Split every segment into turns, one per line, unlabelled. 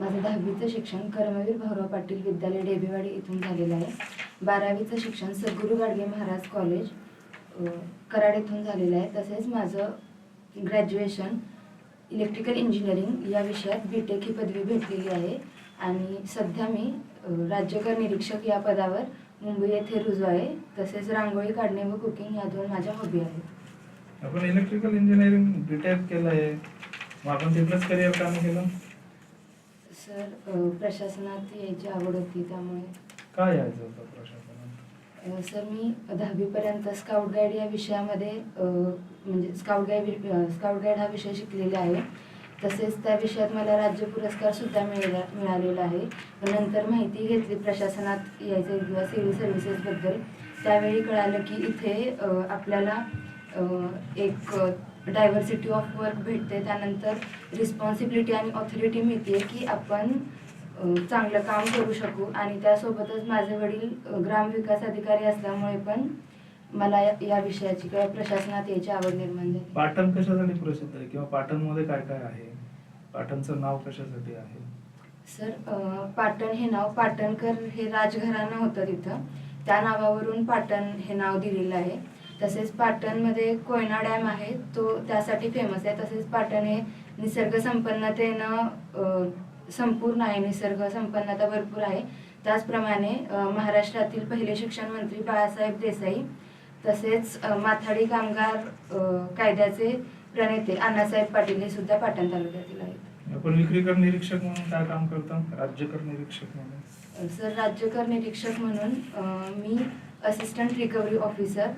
माझं दहावीचं शिक्षण कर्मवीर भाऊराव पाटील विद्यालय डेबेवाडी इथून झालेलं आहे. बारावीचं शिक्षण सद्गुरू गाडगे महाराज कॉलेज कराड येथून झालेलं आहे. तसेच माझं ग्रॅज्युएशन इलेक्ट्रिकल इंजिनिअरिंग या विषयात बी टेक ही पदवी भेटलेली आहे. आणि सध्या मी राज्यकर निरीक्षक या पदावर मुंबई येथे रुजू आहे. तसेच रांगोळी काढणे व कुकिंग या दोन माझ्या हॉबी आहेत.
आपण इलेक्ट्रिकल इंजिनिअरिंग बीटेक केलं आहे. मग आपण तिथलंच करिअर काम केलं?
सर प्रशासनात यायची आवड होती त्यामुळे.
काय यायचं होतं प्रशासनात?
अ, सर मी दहावीपर्यंत स्काउट गाईड या विषयामध्ये अ, म्हणजे स्काउट गाईड स्काउट गाईड हा विषय शिकलेला आहे. तसेच त्या विषयात मला राज्य पुरस्कार सुद्धा मिळाला मिळालेला आहे. पण नंतर माहिती घेतली प्रशासनात यायचं किंवा सिव्हिल सर्व्हिसेसबद्दल. त्यावेळी कळालं की इथे अ, आपल्याला अ, एक डायव्हर्सिटी ऑफ वर्क भेटते. त्यानंतर रिस्पॉन्सिबिलिटी आणि ऑथॉरिटी मिळते की आपण चांगलं काम करू शकू. आणि त्यासोबतच माझे वडील ग्रामविकास अधिकारी असल्यामुळे पण मला या- विषयाची किंवा प्रशासनात यायची आवड निर्माण झाली.
पाटण कशासाठी प्रसिद्ध आहे? किंवा पाटणमध्ये काय काय आहे? पाटणचं नाव कशासाठी आहे?
सर पाटण हे नाव पाटणकर हे राजघराणं होतं तिथं. त्या नावावरून पाटण हे नाव दिलेलं आहे. तसेच पाटणमध्ये कोयना डॅम आहे तो त्यासाठी फेमस आहे. तसेच पाटण हे निसर्ग संपन्नतेनं संपूर्ण आहे निसर्ग संपन्नता भरपूर आहे. त्याचप्रमाणे महाराष्ट्रातील पहिले शिक्षण मंत्री बाळासाहेब देसाई तसेच माथाडी कामगार कायद्याचे प्रणेते अण्णासाहेब पाटील हे सुद्धा पाटण तालुक्यातील आहेत.
आपण विक्रीकर निरीक्षक म्हणून काय काम करता? राज्यकर निरीक्षक म्हणून.
सर राज्यकर निरीक्षक म्हणून मी असिस्टंट रिकव्हरी ऑफिसर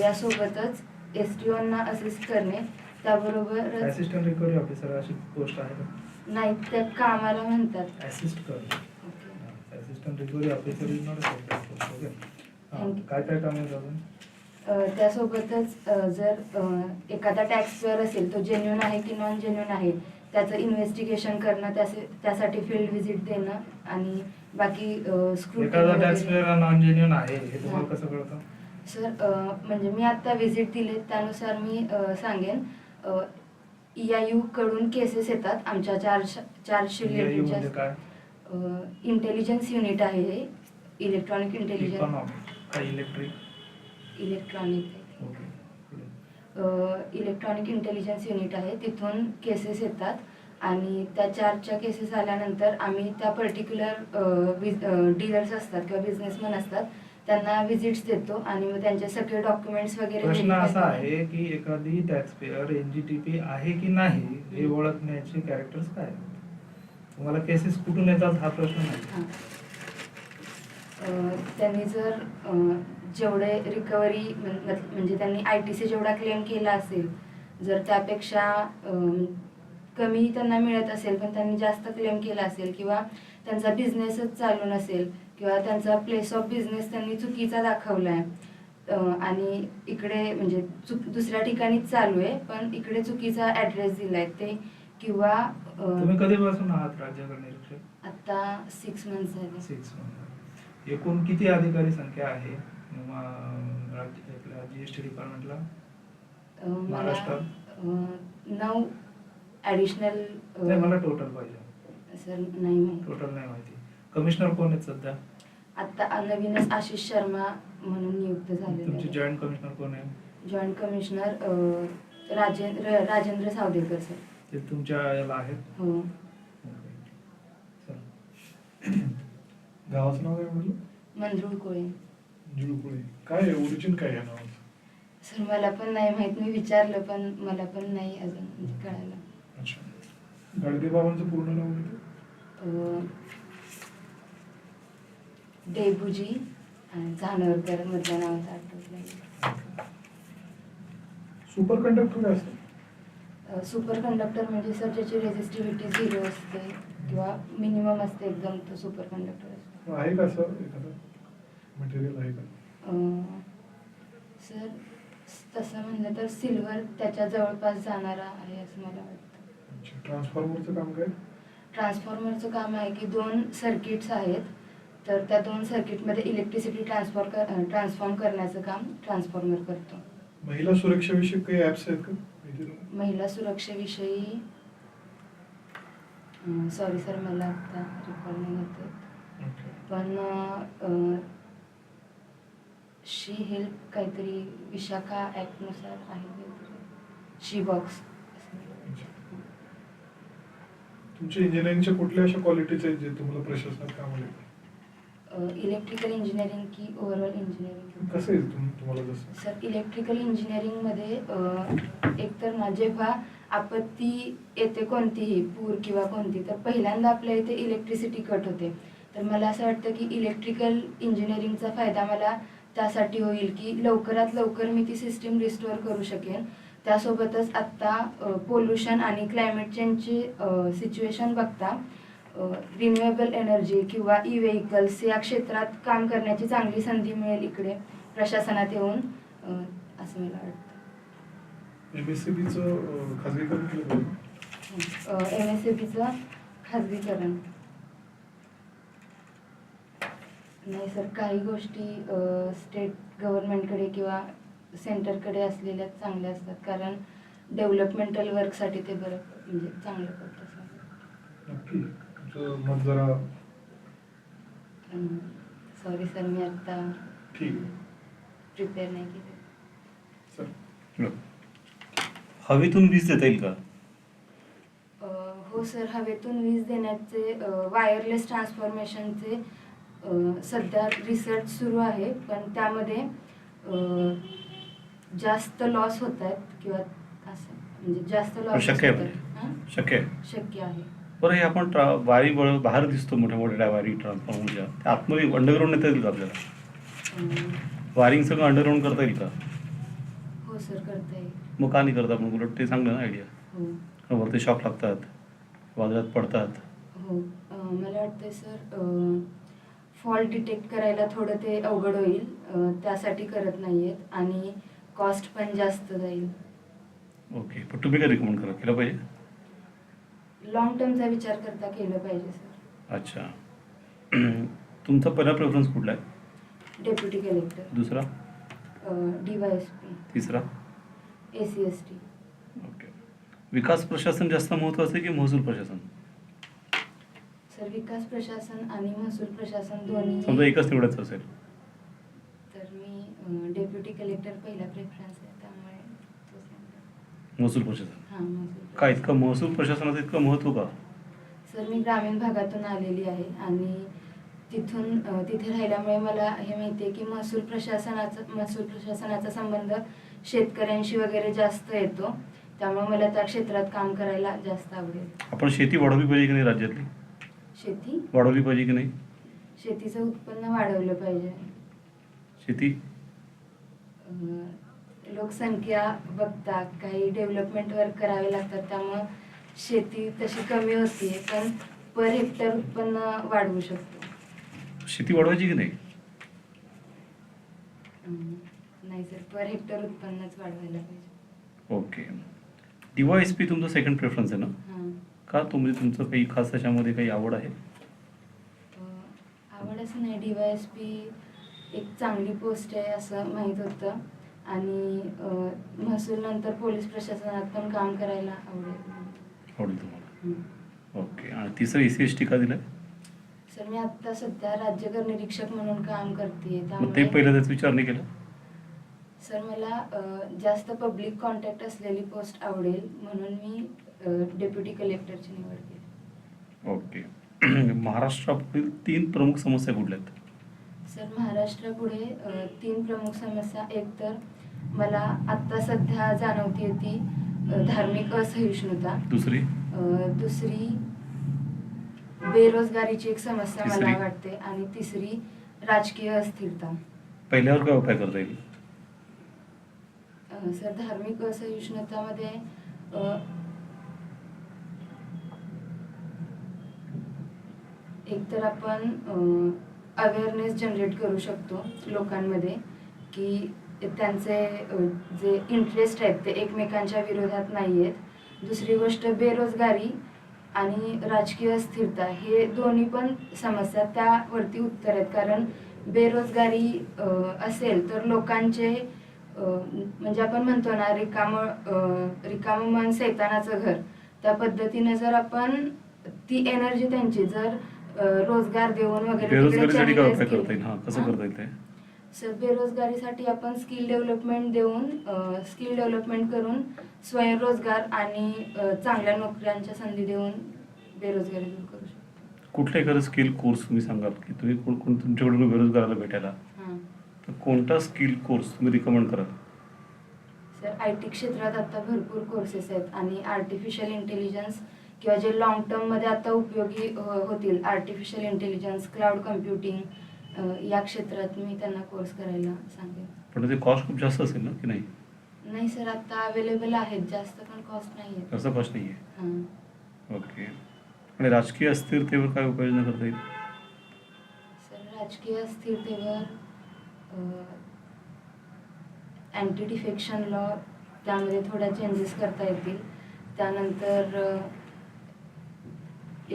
यासोबतच एस टी ओना असिस्ट करणे त्याबरोबर
असिस्टंट रिकव्हरी ऑफिसर अशी पोस्ट आहे का?
नाही त्या कामाला म्हणतात.
असिस्ट कर
okay.
Assistant recovery officer is not okay. काय काय काम आहे अजून?
त्यासोबतच जर एखादा टॅक्स पेअर असेल तो जेन्युन आहे की नॉन जेन्युन आहे त्याचं इन्व्हेस्टिगेशन करणं त्याचे त्यासाठी फील्ड व्हिजिट देणं आणि बाकी
एखादा टॅक्स नॉन जेन्युन आहे हे तुम्हाला कसं कळतं?
सर म्हणजे मी आता व्हिजिट दिले त्यानुसार मी सांगेन. ई आय यू कडून केसेस येतात. आमच्या
EIU म्हणजे
रिलेटेडच्या इंटेलिजन्स युनिट आहे हे. Electronic intelligence
electric
electronic. Electronic intelligence unit आहे. तिथून केसेस येतात. आणि त्या चार्जच्या केसेस आल्यानंतर आम्ही त्या पर्टिक्युलर डीलर्स असतात किंवा बिझनेसमॅन असतात त्यांना विजिट्स देतो आणि मग त्यांचे सगळे डॉक्युमेंट्स वगैरे
प्रश्न असा आहे की एखादी टॅक्स पेअर एनजीटीपी आहे की नाही हे ओळखण्याचे कॅरेक्टर्स काय? तुम्हाला केसेस कुठून येतात हा प्रश्न नाही
हां. अ, त्यांनी जर जेवढे रिकव्हरी म्हणजे त्यांनी आय टी सी जेवढा क्लेम केला असेल जर त्यापेक्षा कमी त्यांना मिळत असेल पण त्यांनी जास्त क्लेम केला असेल किंवा त्यांचा बिझनेसच चालू नसेल किंवा त्यांचा प्लेस ऑफ बिझनेस त्यांनी चुकीचा दाखवला आहे आणि इकडे म्हणजे चुक दुसऱ्या ठिकाणीच चालू आहे पण इकडे चुकीचा ॲड्रेस दिलाय ते किंवा
कधीपासून आहात राज्याकडे निरीक्षक?
आता सिक्स मंथ्स झाले.
सिक्स एकूण किती अधिकारी संख्या आहे जीएसटी डिपार्टमेंटला महाराष्ट्रात?
नऊ ॲडिशनल
मला टोटल पाहिजे.
सर नाही माहिती.
टोटल नाही माहिती. कमिशनर कोण आहेत सध्या?
आता नवीनच आशिष शर्मा म्हणून नियुक्त
तुमचे
झालेले
जॉईंट कमिशनर कोण आहे
joint commissioner Rajendra Rajendra Savdekar sir.
ते तुमच्या याला आहेत?
हो.
चला.
गावाचं नाव काय म्हटलं?
मंजूळ कोळे.
जुळकुळे काय ओरिजिन काय आहे नावाचं?
सर मला पण नाही माहीत. मी विचारलं पण मला पण नाही अजून म्हणजे कळालं.
अच्छा. गाडगे बाबांचं पूर्ण नाव म्हणजे
आणि जानवरकर मधल्या नावाचं आठवत नाही.
सुपर कंडक्टर असतं.
सुपर कंडक्टर म्हणजे सर ज्याची रेजिस्टिव्हिटी झिरो असते किंवा मिनिमम असते एकदम तो सुपर कंडक्टर असतो
आहे का एखादं मटेरियल आहे का?
सर तसं म्हणलं तर सिल्वर त्याच्या जवळपास जाणारा आहे असं मला वाटतं.
ट्रान्सफॉर्मरचं काम काय?
ट्रान्सफॉर्मरचं काम आहे की दोन सर्किट्स आहेत. तर त्या दोन सर्किटमध्ये इलेक्ट्रिसिटी ट्रान्सफॉर कर ट्रान्सफॉर्म करण्याचं काम ट्रान्सफॉर्मर करतो.
महिला सुरक्षेविषयी काही ऍप्स आहेत का?
महिला सुरक्षेविषयी सॉरी सर मला आता रिकॉल नाही होते पण शी हेल्प काहीतरी विशाखा ॲक्टनुसार आहे काहीतरी. शी बॉक्स
तुमच्या इंजिनिअरिंगच्या कुठल्या अशा क्वालिटीज आहेत जे तुम्हाला प्रशासनात कामाला येतात?
इलेक्ट्रिकल इंजिनिअरिंग की ओव्हरऑल इंजिनिअरिंग
कसं तुम तुम्हाला जसं?
सर इलेक्ट्रिकल इंजिनिअरिंगमध्ये अ, एकतर ना जेव्हा आपत्ती येते कोणतीही पूर किंवा कोणती तर पहिल्यांदा आपल्या इथे इलेक्ट्रिसिटी कट होते. तर मला असं वाटतं की इलेक्ट्रिकल इंजिनिअरिंगचा फायदा मला त्यासाठी होईल की लवकरात लवकर मी ती सिस्टीम रिस्टोअर करू शकेन. त्यासोबतच आत्ता पोल्युशन आणि क्लायमेट चेंजची सिच्युएशन बघता रिन्युएबल एनर्जी किंवा ई व्हेकल्स या क्षेत्रात काम करण्याची चांगली संधी मिळेल इकडे प्रशासनात येऊन असं मला वाटतं.
एम एस सी बीचं खाजगीकरण
नाही सर काही गोष्टी स्टेट गव्हर्नमेंटकडे किंवा सेंटरकडे असलेल्या चांगल्या असतात. कारण डेव्हलपमेंटल वर्कसाठी ते बरं म्हणजे चांगलं पडतं सर सॉरी सर मी आत्ता प्रिपेअर नाही केलं.
सर
हवेतून वीज देता येईल का?
अ, हो सर हवेतून वीज देण्याचे वायरलेस ट्रान्सफॉर्मेशनचे सध्या रिसर्च सुरू आहे. पण त्यामध्ये अ, जास्त लॉस होत आहेत किंवा असं म्हणजे जास्त लॉस
शक्य आहे म्हणजे? शक्य आहे.
शक्य आहे.
बरं हे आपण ट्रा वारी बळ बाहेर दिसतो मोठ्या मोठ्या वारी ट्रान्सफॉर्मरच्या त्या आतमध्ये अंडरग्राऊंड नेता येईल का आपल्याला.
अ,
वायरिंग सगळं अंडरग्राऊंड करता येईल का?
हो सर करता येईल.
मग का नाही करता? आपण उलट ते चांगलं ना आयडिया
हो.
वरती शॉक लागतात वादळात पडतात.
हो. अ, मला वाटतंय सर फॉल्ट डिटेक्ट करायला थोडं ते अवघड होईल. अ, त्यासाठी करत नाहीयेत. आणि कॉस्ट पण जास्त जाईल.
ओके पण तुम्ही काय रिकमेंड करा केलं पाहिजे?
लॉंग टर्मचा विचार करता केलं पाहिजे सर
अच्छा. तुमचा पहिला प्रेफरन्स कुठला आहे?
डेप्युटी कलेक्टर
दुसरा?
डी वाय एस पी
तिसरा?
A C S T
okay. विकास प्रशासन जास्त महत्त्वाचं आहे की महसूल प्रशासन?
सर विकास प्रशासन आणि महसूल प्रशासन दोन्ही
समजा एकच निवडायचं असेल.
डेप्युटी कलेक्टर पहिला प्रेफरन्स आहे त्यामुळे.
महसूल प्रशासन?
हां महसूल
काय इतकं महसूल प्रशासनाचं इतकं महत्त्व का?
सर मी ग्रामीण भागातून आलेली आहे आणि तिथून अ, तिथे राहिल्यामुळे मला हे माहिती आहे की महसूल प्रशासनाचा महसूल प्रशासनाचा संबंध शेतकऱ्यांशी वगैरे जास्त येतो. त्यामुळे मला त्या क्षेत्रात काम करायला जास्त आवडेल.
आपण शेती वाढवली पाहिजे की नाही राज्यातली?
शेती?
वाढवली पाहिजे की नाही?
शेतीचं उत्पन्न वाढवलं पाहिजे.
शेती?
लोकसंख्या बघता काही डेव्हलपमेंट वर्क करावे लागतात त्यामुळं शेती तशी कमी होती पण पर हेक्टर उत्पन्न वाढवू शकतो.
शेती वाढवायची की नाही?
सर पर हेक्टर उत्पन्नच वाढवायला पाहिजे.
ओके. दिवा एस पी तुमचं सेकंड प्रेफरन्स आहे ना? का तुम्ही तुमचं काही खास त्याच्यामध्ये काही आवड आहे?
आवड असं नाही डी वाय एस पी एक चांगली पोस्ट आहे असं माहीत होतं. आणि महसूल नंतर पोलीस प्रशासनात पण काम करायला आवडेल.
आवडेल तुम्हाला. ओके. आणि तिसरं ए सी एस टी का दिलं
सर मी आत्ता सध्या राज्यकर निरीक्षक म्हणून काम करते
ते पहिलं त्याचा विचार नाही केला?
सर मला जास्त पब्लिक कॉन्टॅक्ट असलेली पोस्ट आवडेल म्हणून मी डेप्युटी कलेक्टरची निवड केली.
ओके. महाराष्ट्रातील तीन प्रमुख समस्या कुठल्या आहेत?
सर महाराष्ट्रापुढे तीन प्रमुख समस्या. एक तर मला आत्ता सध्या जाणवते ती धार्मिक असहिष्णुता.
दुसरी?
दुसरी बेरोजगारीची एक समस्या मला? वाटते आणि तिसरी राजकीय अस्थिरता.
पहिल्यावर काय उपाय करता येईल?
सर धार्मिक असहिष्णुतामध्ये अ, एकतर आपण अवेअरनेस जनरेट करू शकतो लोकांमध्ये की त्यांचे जे इंटरेस्ट आहेत ते एकमेकांच्या विरोधात नाही आहेत दुसरी गोष्ट बेरोजगारी आणि राजकीय स्थिरता हे दोन्ही पण समस्या त्यावरती उत्तर आहेत. कारण बेरोजगारी असेल तर लोकांचे म्हणजे आपण म्हणतो ना रिकाम रिकाम मन सैतानाचं घर. त्या पद्धतीने जर आपण ती एनर्जी त्यांची जर रोजगार देऊन वगैरे तिकडे
बेरोजगारीसाठी काय
channelize
उपाय
केली-
करता येईल? हा कसं
हा?
करता येईल ते?
सर बेरोजगारीसाठी आपण स्किल डेव्हलपमेंट देऊन स्किल डेव्हलपमेंट करून स्वयंरोजगार आणि अ, चांगल्या नोकऱ्यांच्या संधी देऊन बेरोजगारी दूर करू शकतो.
कुठलं एखादं स्किल कोर्स तुम्ही सांगाल की तुम्ही कोण कोण तुमच्याकडून बेरोजगाराला भेटायला?
हां.
तर कोणता स्किल कोर्स तुम्ही रिकमेंड कराल?
सर आय टी क्षेत्रात आता भरपूर कोर्सेस आहेत आणि आर्टिफिशियल इंटेलिजन्स किंवा जे लॉंग टर्ममध्ये आता उपयोगी होतील आर्टिफिशियल इंटेलिजन्स क्लाउड कम्प्युटिंग या क्षेत्रात मी त्यांना कोर्स करायला सांगेन.
पण त्याची कॉस्ट खूप जास्त असेल ना की नाही?
नाही सर आता अवेलेबल आहेत जास्त पण कॉस्ट नाही आहेत
जास्त कॉस्ट नाही आहे
हां.
ओके. आणि राजकीय अस्थिरतेवर काय उपाययोजना करता येईल?
सर राजकीय स्थिरतेवर अँटी डिफेक्शन लॉ त्यामध्ये थोड्या चेंजेस करता येतील. त्यानंतर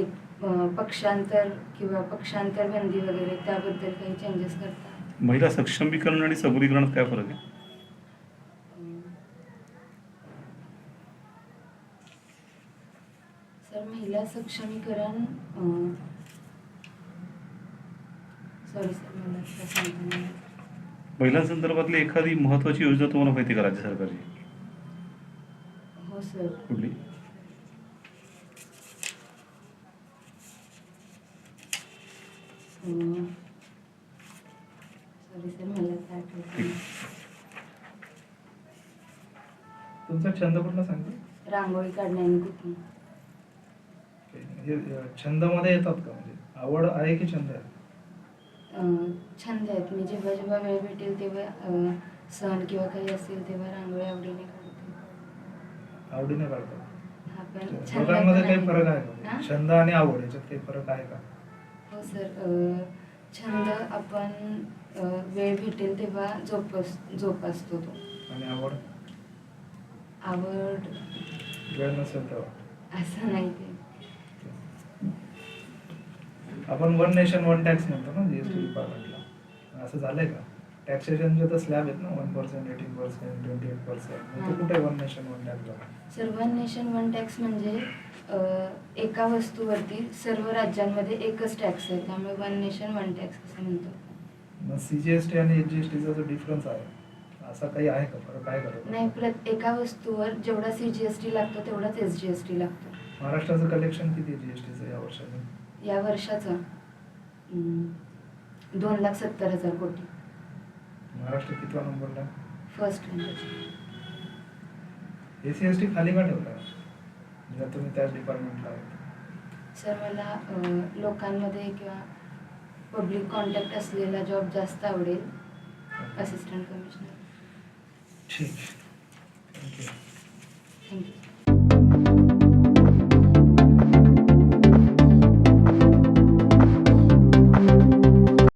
एक पक्षांतर किंवा पक्षांतर बंदी वगैरे त्याबद्दल काही चेंजेस करता?
महिला सक्षमीकरण आणि सबलीकरणात काय फरक आहे?
सर महिला सक्षमीकरण सॉरी सर मला.
महिलांसंदर्भातली एखादी महत्वाची योजना तुम्हाला माहिती का राज्य सरकारची?
हो सर.
कुठली?
सॉरी सर मला आता आठवत नाही.
तुमचा छंद कुठला सांगतो?
रांगोळी काढणे आणि कुकिंग.
हे अ, छंदमध्ये येतात का? म्हणजे आवड आहे की छंद आहे?
अं, छंद आहेत. मी जेव्हा जेव्हा वेळ भेटेल तेव्हा अं, सण किंवा काही असेल तेव्हा रांगोळी आवडीने काढते.
आवडीने काढतात.
हा पण छंद
दोघांमध्ये
पण
काही
आहे.
फरक आहे
हा?
का छंद आणि आवड याच्यात काही फरक आहे का?
हो सर. छंद आपण वेळ भेटेल तेव्हा जोपास जोपासतो तो.
आणि आवड?
आवड?
वेळ नसेल तेव्हा.
असं नाही ते.
आपण वन नेशन वन टॅक्स म्हणतो ना जीएसटी. डिपार्टमेंटला असं झालंय का? टॅक्सेशनचे तर स्लॅब आहेत ना one percent eighteen percent twenty eight percent कुठे one nation one tax
sir one nation one tax म्हणजे एका वस्तूवरती सर्व राज्यांमध्ये एकच टॅक्स आहे. त्यामुळे वन नेशन वन टॅक्स असं म्हणतो.
मग सीजीएसटी आणि एचजीएसटीचा जो डिफरन्स आहे असा काही आहे का? फरक आहे का?
नाही प्रत एका वस्तूवर जेवढा सी जी एस टी लागतो तेवढाच एस जी एस टी लागतो.
महाराष्ट्राचं कलेक्शन किती आहे जीएसटीचं या वर्षाने
या वर्षाचा? दोन लाख सत्तर हजार कोटी.
महाराष्ट्र कितवा नंबरला?
फर्स्ट
एसी एस टी खाली का ठेवला? जर तुम्ही त्याच डिपार्टमेंटला
सर मला अं, लोकांमध्ये किंवा पब्लिक कॉन्टॅक्ट असलेला जॉब जास्त आवडेल असिस्टंट कमिशनर
ठीक. Thank you
thank you